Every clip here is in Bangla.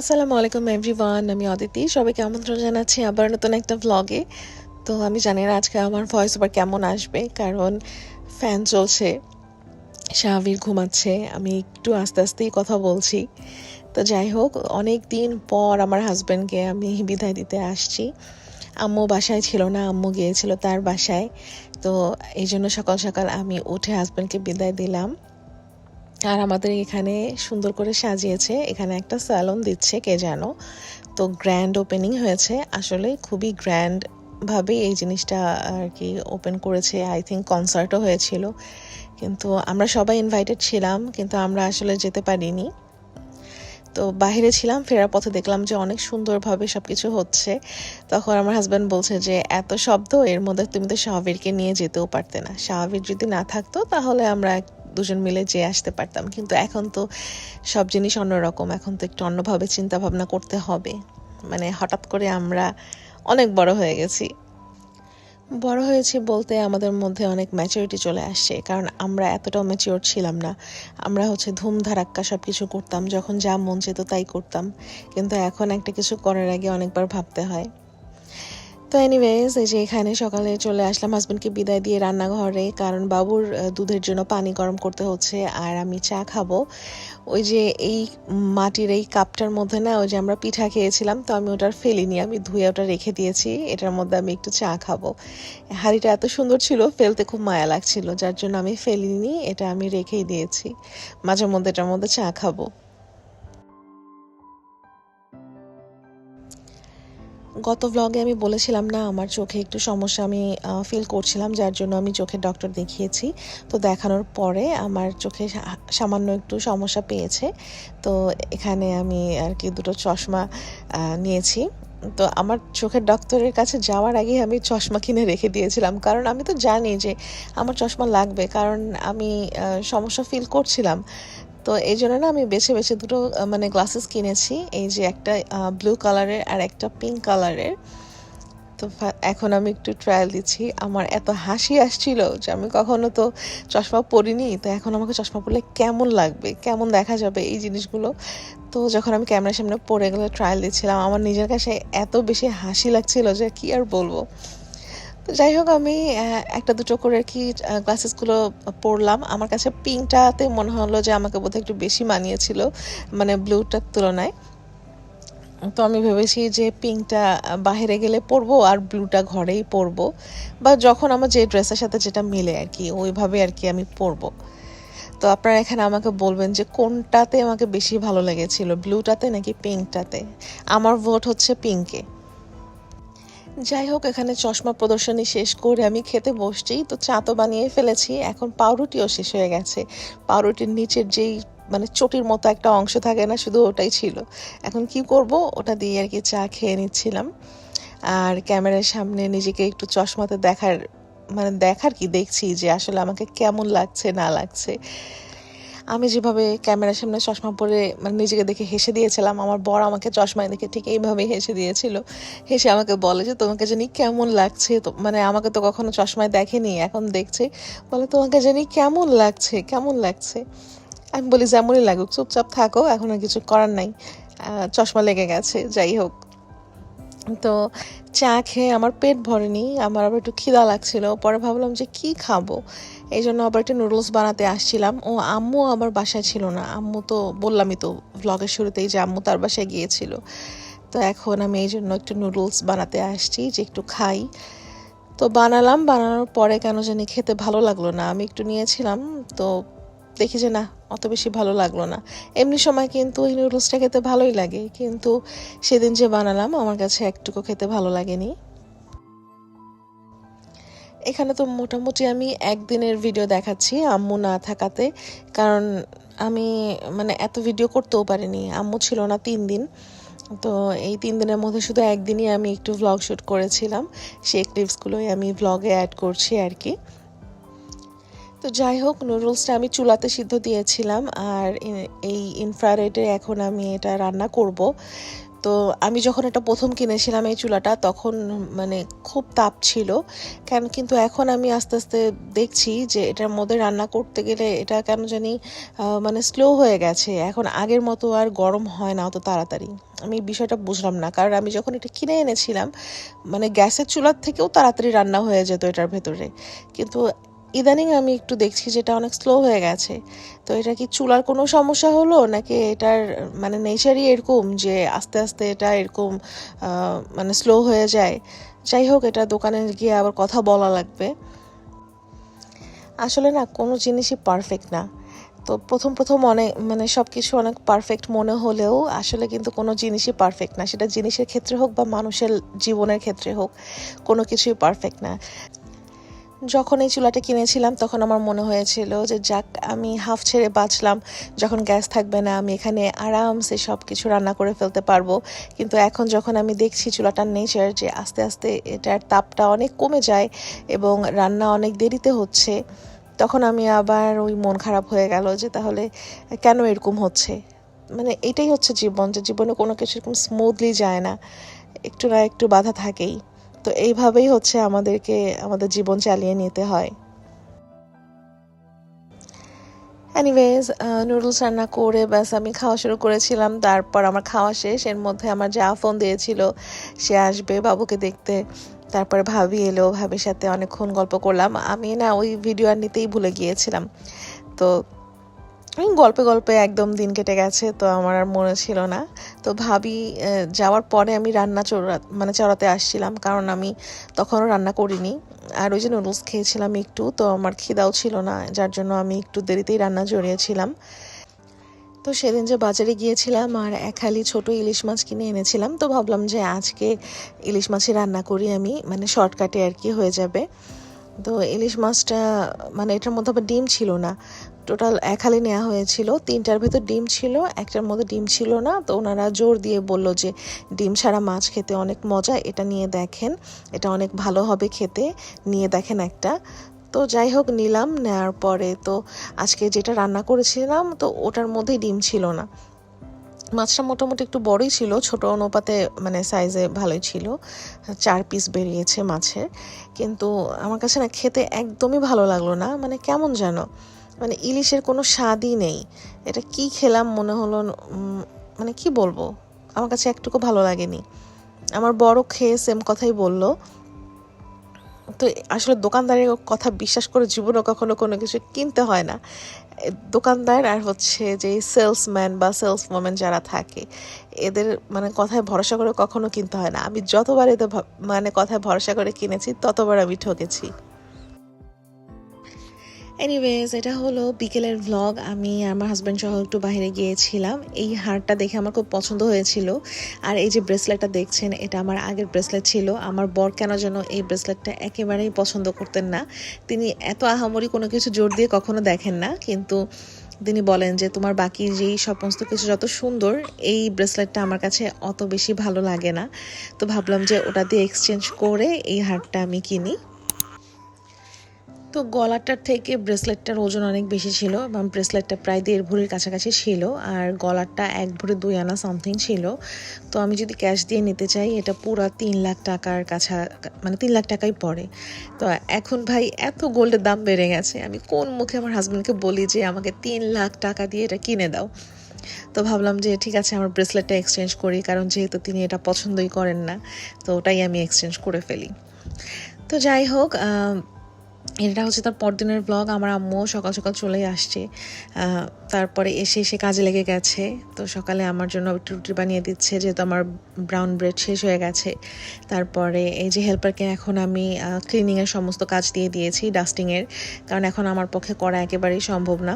আসসালামু আলাইকুম এভরিওয়ান, আমি অদিতি। সবাইকে আমন্ত্রণ জানাচ্ছি আবার নতুন একটা ভ্লগে তো আমি জানি না আজকে আমার ভয়েস ওভার কেমন আসবে, কারণ ফ্যান চলছে, শাহবির ঘুমাচ্ছে, আমি একটু আস্তে আস্তেই কথা বলছি। তো যাই হোক, অনেক দিন পর আমার হাজব্যান্ডকে আমি বিদায় দিতে আসছি। আম্মু বাসায় ছিল না, আম্মু গিয়েছিল তার বাসায়। তো এই জন্য সকাল সকাল আমি উঠে হাজব্যান্ডকে বিদায় দিলাম। আর আমাদের এখানে সুন্দর করে সাজিয়েছে। এখানে একটা স্যালন দিচ্ছে, কে জানো? তো গ্র্যান্ড ওপেনিং হয়েছে। আসলে খুবই গ্র্যান্ড ভাবে এই জিনিসটা আর কি ওপেন করেছে। আই থিঙ্ক কনসার্টও হয়েছিল। কিন্তু আমরা সবাই ইনভাইটেড ছিলাম, কিন্তু আমরা আসলে যেতে পারিনি। তো বাইরে ছিলাম, ফেরার পথে দেখলাম যে অনেক সুন্দরভাবে সব কিছু হচ্ছে। তখন আমার হাজব্যান্ড বলছে যে, এত শব্দ, এর মধ্যে তুমি তো শাহবীরকে নিয়ে যেতেও পারতে না। শাহবীর যদি না থাকতো, তাহলে আমরা দুজন মিলে যেয়ে আসতে পারতাম। কিন্তু এখন তো সব জিনিস অন্যরকম। এখন তো একটু অন্যভাবে চিন্তা ভাবনা করতে হবে। মানে হঠাৎ করে আমরা অনেক বড় হয়ে গেছি। বড় হয়েছি বলতে আমাদের মধ্যে অনেক ম্যাচুরিটি চলে আসছে। কারণ আমরা এতটাও ম্যাচিওর ছিলাম না। আমরা হচ্ছে ধুম ধুমধারাক্কা সব কিছু করতাম। যখন যা মন চেত তাই করতাম। কিন্তু এখন একটা কিছু করার আগে অনেকবার ভাবতে হয়। তো এনিওয়েজ এই যে এখানে সকালে চলে আসলাম হাজব্যান্ডকে বিদায় দিয়ে রান্নাঘরে, কারণ বাবুর দুধের জন্য পানি গরম করতে হচ্ছে আর আমি চা খাব। ওই যে এই মাটির এই কাপটার মধ্যে না, ওই যে আমরা পিঠা খেয়েছিলাম, তো আমি ওটার ফেলিনি, আমি ধুয়ে ওটা রেখে দিয়েছি, এটার মধ্যে আমি একটু চা খাব। হাঁড়িটা এত সুন্দর ছিল, ফেলতে খুব মায়া লাগছিল, যার জন্য আমি ফেলিনি, এটা আমি রেখেই দিয়েছি। মাঝে মধ্যে এটার মধ্যে চা খাব। গত ব্লগে আমি বলেছিলাম না, আমার চোখে একটু সমস্যা আমি ফিল করছিলাম, যার জন্য আমি চোখের ডক্টর দেখিয়েছি। তো দেখানোর পরে আমার চোখে সামান্য একটু সমস্যা পেয়েছে। তো এখানে আমি আর কি দুটো চশমা নিয়েছি। তো আমার চোখের ডক্টরের কাছে যাওয়ার আগে আমি চশমা কিনে রেখে দিয়েছিলাম। কারণ আমি তো জানি যে আমার চশমা লাগবে, কারণ আমি সমস্যা ফিল করছিলাম। তো এই জন্য না আমি বেছে বেছে দুটো মানে গ্লাসেস কিনেছি। এই যে একটা ব্লু কালারের আর একটা পিঙ্ক কালারের তো এখন আমি একটু ট্রায়াল দিচ্ছি। আমার এত হাসি আসছিল যে আমি কখনো তো চশমা পরিনি। তো এখন আমাকে চশমা পরলে কেমন লাগবে? কেমন দেখা যাবে এই জিনিসগুলো? তো যখন আমি ক্যামেরার সামনে পড়ে গেলে ট্রায়াল দিচ্ছিলাম, আমার নিজের কাছে এত বেশি হাসি লাগছিল যে কি আর বলব? যাই হোক, আমি একটা দুটো করে আর কি ক্লাসেসগুলো পড়লাম আমার কাছে পিঙ্কটাতে মনে হলো যে আমাকে বোধহয় একটু বেশি মানিয়েছিল মানে ব্লুটার তুলনায়। তো আমি ভেবেছি যে পিঙ্কটা বাইরে গেলে পরবো আর ব্লুটা ঘরেই পরবো। বা যখন আমার যে ড্রেসের সাথে যেটা মিলে আর কি, ওইভাবে আর কি আমি পরবো। তো আপনারা এখানে আমাকে বলবেন যে কোনটাতে আমাকে বেশি ভালো লেগেছিল ব্লুটাতে নাকি পিঙ্কটাতে? আমার ভোট হচ্ছে পিঙ্কে। যাই হোক এখানে চশমা প্রদর্শনী শেষ করে আমি খেতে বসছি। তো চা তো বানিয়ে ফেলেছি, এখন পাউরুটিও শেষ হয়ে গেছে। পাউরুটির নিচের যেই মানে চটির মতো একটা অংশ থাকে না, শুধু ওটাই ছিল। এখন কি করব? ওটা দিয়ে আর কি চা খেয়ে নিচ্ছিলাম। আর ক্যামেরার সামনে নিজেকে একটু চশমাতে দেখার মানে দেখার কি দেখছি যে আসলে আমাকে কেমন লাগছে, না লাগছে। আমি যেভাবে ক্যামেরার সামনে চশমা পরে মানে নিজেকে দেখে হেসে দিয়েছিলাম, আমার বর আমাকে চশমায় দেখে ঠিক এইভাবেই হেসে দিয়েছিল। হেসে আমাকে বলে যে, তোমাকে জানি কেমন লাগছে। মানে আমাকে তো কখনো চশমায় দেখেনি, এখন দেখছে। বলে, তোমাকে জানি কেমন লাগছে কেমন লাগছে? আমি বলি, যেমনই লাগুক, চুপচাপ থাকো, এখন আর কিছু করার নাই। চশমা লেগে গেছে, যাই হোক। তো চা খেয়ে আমার পেট ভরেনি, আমার আবার একটু খিদা লাগছিল, পরে ভাবলাম যে কি খাব? এই জন্য আবার একটু নুডলস বানাতে আসছিলাম। ও আম্মু আমার বাসায় ছিল না। আম্মু তো বললামই তো ভ্লগের শুরুতেই যে আম্মু তার বাসায় গিয়েছিল। তো এখন আমি এই জন্য একটু নুডলস বানাতে আসছি যে একটু খাই। তো বানালাম, বানানোর পরে কেন জানি খেতে ভালো লাগল না। আমি একটু নিয়েছিলাম, তো দেখি যে না, অত বেশি ভালো লাগল না। এমনি সময় কিন্তু এই নুডলসটা খেতে ভালোই লাগে। কিন্তু সেদিন যে বানালাম, আমার কাছে একটুকু খেতে ভালো লাগেনি। এখানে তো মোটামুটি আমি একদিনের ভিডিও দেখাচ্ছি আম্মু না থাকাতে। কারণ আমি মানে এত ভিডিও করতেও পারিনি। আম্মু ছিল না তিন দিন। তো এই তিন দিনের মধ্যে শুধু একদিনই আমি একটু ভ্লগ শ্যুট করেছিলাম। সেই ক্লিপসগুলোই আমি ভ্লগে অ্যাড করছি আর কি। তো যাই হোক নুডলসটা আমি চুলাতে সিদ্ধ দিয়েছিলাম। আর এই ইনফ্রারেডে এখন আমি এটা রান্না করব। তো আমি যখন এটা প্রথম কিনেছিলাম এই চুলাটা, তখন মানে খুব তাপ ছিল। কেন কিন্তু এখন আমি আস্তে আস্তে দেখছি যে এটার মধ্যে রান্না করতে গেলে এটা কেন জানি মানে স্লো হয়ে গেছে। এখন আগের মতো আর গরম হয় না অত তাড়াতাড়ি। আমি বিষয়টা বুঝলাম না। কারণ আমি যখন এটা কিনে এনেছিলাম মানে গ্যাসের চুলার থেকেও তাড়াতাড়ি রান্না হয়ে যেত এটার ভেতরে। কিন্তু ইদানিং আমি একটু দেখছি যেটা অনেক স্লো হয়ে গেছে। তো এটা কি চুলার কোনো সমস্যা হলো? নাকি এটার মানে নেচারই এরকম যে আস্তে আস্তে এটা এরকম মানে স্লো হয়ে যায়? যাই হোক, এটা দোকানে গিয়ে আবার কথা বলা লাগবে। আসলে না, কোনো জিনিসই পারফেক্ট না। তো প্রথম প্রথম অনেক মানে সব কিছু অনেক পারফেক্ট মনে হলেও আসলে কিন্তু কোনো জিনিসই পারফেক্ট না। সেটা জিনিসের ক্ষেত্রে হোক বা মানুষের জীবনের ক্ষেত্রে হোক, কোনো কিছুই পারফেক্ট না। যখন এই চুলাটা কিনেছিলাম, তখন আমার মনে হয়েছিল যে, যাক, আমি হাফ ছেড়ে বাঁচলাম। যখন গ্যাস থাকবে না, আমি এখানে আরামসে সব কিছু রান্না করে ফেলতে পারব। কিন্তু এখন যখন আমি দেখছি চুলাটার নেচার যে, আস্তে আস্তে এটার তাপটা অনেক কমে যায় এবং রান্না অনেক দেরিতে হচ্ছে, তখন আমি আবার ওই মন খারাপ হয়ে গেল যে, তাহলে কেন এরকম হচ্ছে? মানে এটাই হচ্ছে জীবন, যে জীবনে কোনো কিছু এরকম স্মুথলি যায় না। একটু না একটু বাধা থাকেই। তো এইভাবেই হচ্ছে আমাদেরকে, আমাদের জীবন চালিয়ে নিতে হয়। এনিওয়েজ নুডলস রান্না করে ব্যাস আমি খাওয়া শুরু করেছিলাম। তারপর আমার খাওয়া শেষ। এর মধ্যে আমার যা ফোন দিয়েছিল, সে আসবে বাবুকে দেখতে। তারপরে ভাবি এলো, ভাবির সাথে অনেকক্ষণ গল্প করলাম। আমি না ওই ভিডিও আর নিতেই ভুলে গিয়েছিলাম। তো গল্পে গল্পে একদম দিন কেটে গেছে, তো আমার আর মনে ছিল না। তো ভাবি যাওয়ার পরে আমি রান্না চড়া মানে চড়াতে আসছিলাম, কারণ আমি তখনও রান্না করিনি। আর ওই যে নুডলস খেয়েছিলাম একটু, তো আমার খিদাও ছিল না, যার জন্য আমি একটু দেরিতেই রান্না জড়িয়েছিলাম। তো সেদিন যে বাজারে গিয়েছিলাম আর এক হালি ছোট ইলিশ মাছ কিনে এনেছিলাম, তো ভাবলাম যে আজকে ইলিশ মাছই রান্না করি আমি মানে শর্টকাটে আর কি হয়ে যাবে। তো ইলিশ মাছটা মানে এটার মধ্যে আবার ডিম ছিল না। টোটাল এক হালি নেওয়া হয়েছিল। তিনটার ভেতর ডিম ছিল, একটার মধ্যে ডিম ছিল না। তো ওনারা জোর দিয়ে বলল যে, ডিম ছাড়া মাছ খেতে অনেক মজা, এটা নিয়ে দেখেন। এটা অনেক ভালো হবে খেতে। নিয়ে দেখেন একটা। তো যাই হোক, নিলাম। নেওয়ার পরে তো আজকে যেটা রান্না করেছিলাম, তো ওটার মধ্যেই ডিম ছিল না। মাছটা মোটামুটি একটু বড়ই ছিল, ছোট অনুপাতে মানে সাইজে ভালোই ছিল। চার পিস বেরিয়েছে মাছের। কিন্তু আমার কাছে না খেতে একদমই ভালো লাগল না মানে কেমন যেন মানে ইলিশের কোনো স্বাদই নেই। এটা কি খেলাম মনে হলো মানে কি বলব? আমার কাছে একটুকু ভালো লাগেনি। আমার বড় খেয়ে সেম কথাই বলল। তো আসলে দোকানদারের কথা বিশ্বাস করে জীবনে কখনো কোনো কিছু কিনতে হয় না। দোকানদার আর হচ্ছে যে সেলসম্যান বা সেলস ওম্যান যারা থাকে, এদের মানে কথায় ভরসা করে কখনো কিনতে হয় না। আমি যতবার এদের মানে কথায় ভরসা করে কিনেছি, ততবার আমি ঠকেছি। এনিওয়েজ এটা হলো বিকেলের ভ্লগ আমি আমার হাজব্যান্ড সহ একটু বাইরে গিয়েছিলাম। এই হারটা দেখে আমার খুব পছন্দ হয়েছিল। আর এই যে ব্রেসলেটটা দেখছেন, এটা আমার আগের ব্রেসলেট ছিল। আমার বর কেন যেন এই ব্রেসলেটটা একেবারেই পছন্দ করতেন না। তিনি এত আহামরি কোনো কিছু জোর দিয়ে কখনো দেখেন না। কিন্তু তিনি বলেন যে, তোমার বাকি যেই সমস্ত কিছু যত সুন্দর, এই ব্রেসলেটটা আমার কাছে অত বেশি ভালো লাগে না। তো ভাবলাম যে, ওটা দিয়ে এক্সচেঞ্জ করে এই হারটা আমি কিনি। তো গলাটার থেকে ব্রেসলেটটার ওজন অনেক বেশি ছিল এবং ব্রেসলেটটা প্রায় দেড় ভরির কাছাকাছি ছিল আর গলারটা এক ভরি দুই আনা সামথিং ছিল। তো আমি যদি ক্যাশ দিয়ে নিতে চাই, এটা পুরো তিন লাখ টাকার কাছা মানে তিন লাখ টাকাই পড়ে। তো এখন ভাই এত গোল্ডের দাম বেড়ে গেছে, আমি কোন মুখে আমার হাজব্যান্ডকে বলি যে আমাকে তিন লাখ টাকা দিয়ে এটা কিনে দাও? তো ভাবলাম যে ঠিক আছে, আমার ব্রেসলেটটা এক্সচেঞ্জ করি, কারণ যেহেতু তিনি এটা পছন্দই করেন না, তো ওটাই আমি এক্সচেঞ্জ করে ফেলি। তো যাই হোক এটা হচ্ছে তার পরদিনের ব্লগ আমার আম্মু সকাল সকাল চলেই আসছে। তারপরে এসে এসে কাজে লেগে গেছে। তো সকালে আমার জন্য একটু রুটি বানিয়ে দিচ্ছে, যেহেতু আমার ব্রাউন ব্রেড শেষ হয়ে গেছে। তারপরে এই যে হেল্পারকে এখন আমি ক্লিনিংয়ের সমস্ত কাজ দিয়ে দিয়েছি ডাস্টিংয়ের কারণ এখন আমার পক্ষে করা একেবারেই সম্ভব না।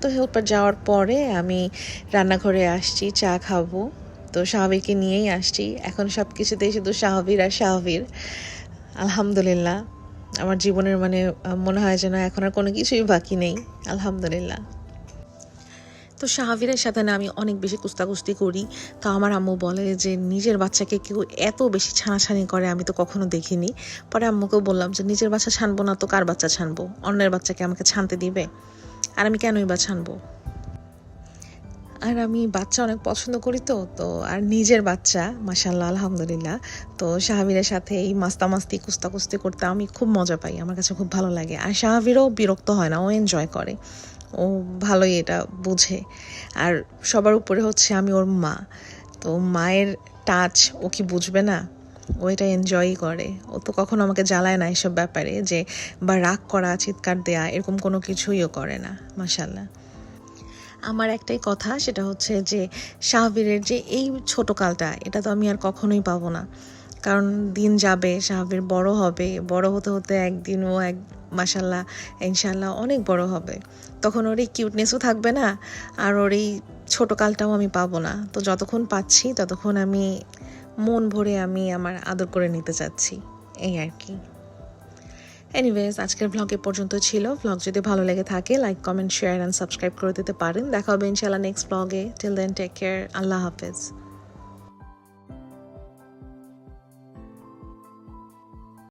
তো হেল্পার যাওয়ার পরে আমি রান্নাঘরে আসছি, চা খাব। তো শাহবিরকে নিয়েই আসছি। এখন সব কিছুতেই শুধু শাহবির আর শাহবির আলহামদুলিল্লাহ। আমার জীবনের মানে মনে হয় যেন এখন আর কোনো কিছুই বাকি নেই। আলহামদুলিল্লাহ। তো শাহাবিরের সাথে না আমি অনেক বেশি কুস্তাকুস্তি করি। তো আমার আম্মু বলে যে, নিজের বাচ্চাকে কেউ এত বেশি ছানাছানি করে আমি তো কখনো দেখিনি। পরে আম্মুকেও বললাম যে, নিজের বাচ্চা ছানবো না তো কার বাচ্চা ছানবো? অন্যের বাচ্চাকে আমাকে ছানতে দিবে? আর আমি কেনই বা ছানবো? আর আমি বাচ্চা অনেক পছন্দ করি তো তো আর নিজের বাচ্চা মাসাল্লাহ আলহামদুলিল্লাহ। তো শাহাবিরের সাথে এই মাস্তা মাস্তি কুস্তা কুস্তি করতে আমি খুব মজা পাই, আমার কাছে খুব ভালো লাগে। আর শাহাবিরও বিরক্ত হয় না, ও এনজয় করে। ও ভালোই এটা বুঝে। আর সবার উপরে হচ্ছে আমি ওর মা। তো মায়ের টাচ ও কি বুঝবে না? ও এটা এনজয়ই করে। ও তো কখনো আমাকে জ্বালায় না এসব ব্যাপারে যে, বা রাগ করা, চিৎকার দেয়া, এরকম কোনো কিছুই ও করে না। মাসাল্লাহ আমার একটাই কথা, সেটা হচ্ছে যে শাহবীরের যে এই ছোট কালটা, এটা তো আমি আর কখনোই পাবো না। কারণ দিন যাবে, শাহবীর বড় হবে, বড় হতে হতে একদিন ও এক মাসাল্লাহ ইনশাল্লাহ অনেক বড় হবে। তখন ওর এই কিউটনেসও থাকবে না, আর ওর এই ছোট কালটাও আমি পাবো না। তো যতক্ষণ পাচ্ছি, ততক্ষণ আমি মন ভরে আমি আমার আদর করে নিতে চাচ্ছি। এই আর কি। এনিওয়েজ আজকের ব্লগ এ পর্যন্ত ছিল। ব্লগ যদি ভালো লেগে থাকে like comment share and subscribe করে দিতে পারেন। দেখা হবে ইনশাল্লাহ নেক্সট ব্লগে টিল দেন টেক কেয়ার আল্লাহ হাফেজ।